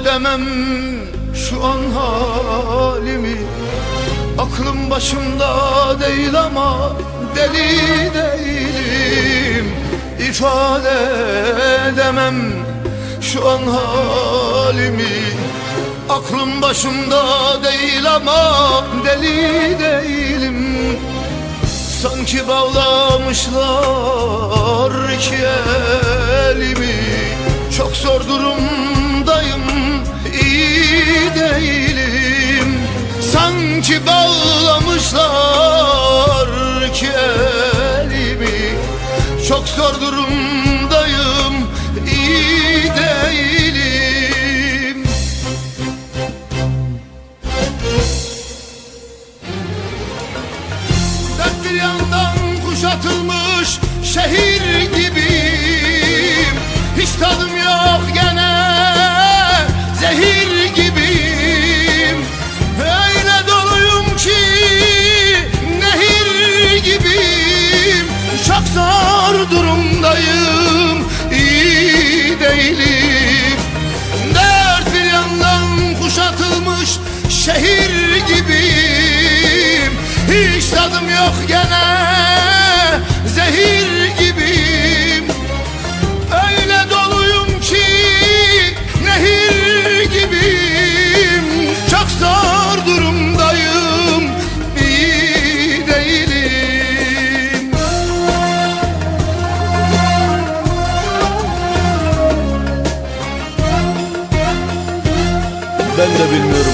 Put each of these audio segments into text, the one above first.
edemem şu an halimi. Aklım başımda değil ama deli değilim. İfade edemem şu an halimi. Aklım başımda değil ama deli değilim. Sanki bağlamışlar iki elimi. Çok zor iyi değilim. Sanki bağlamışlar iki elimi Çok zor durumdayım iyi değilim. Dört bir yandan kuşatılmış şehir gibiyim. Hiç tadım yok gene durumdayım iyi değilim. Dört bir yandan kuşatılmış şehir gibiyim. Hiç tadım yok gene zehir Ben de bilmiyorum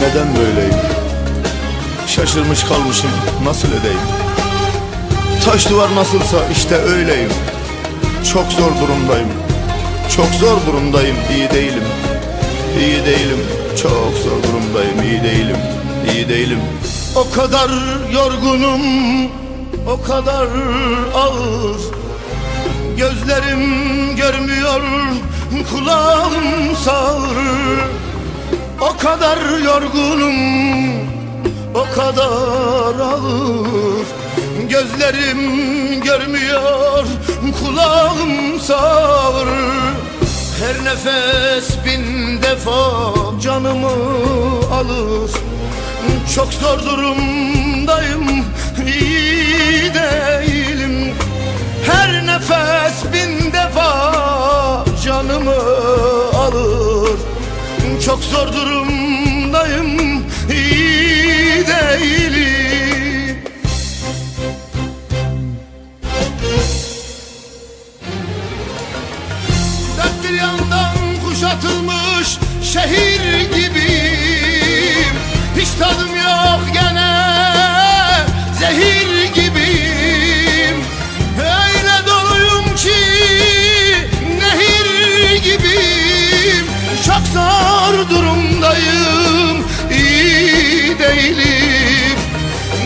neden böyleyim. Şaşırmış kalmışım nasıl edeyim? Taş duvar nasılsa işte öyleyim. Çok zor durumdayım Çok zor durumdayım iyi değilim. İyi değilim Çok zor durumdayım iyi değilim İyi değilim. O kadar yorgunum, o kadar ağır. Gözlerim görmüyor, kulağım sağır O kadar yorgunum, o kadar ağır. Gözlerim görmüyor, kulağım sağır. Her nefes bin defa canımı alır. Çok zor durumdayım Çok zor durumdayım iyi değilim. Dört bir yandan kuşatılmış şehir gibiyim değilim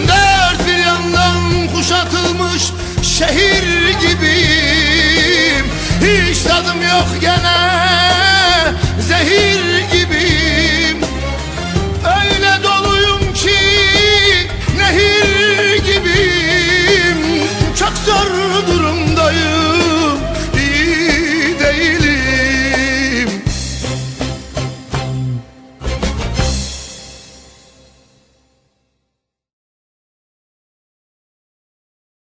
Dört bir yandan kuşatılmış şehir gibiyim. Hiç tadım yok gene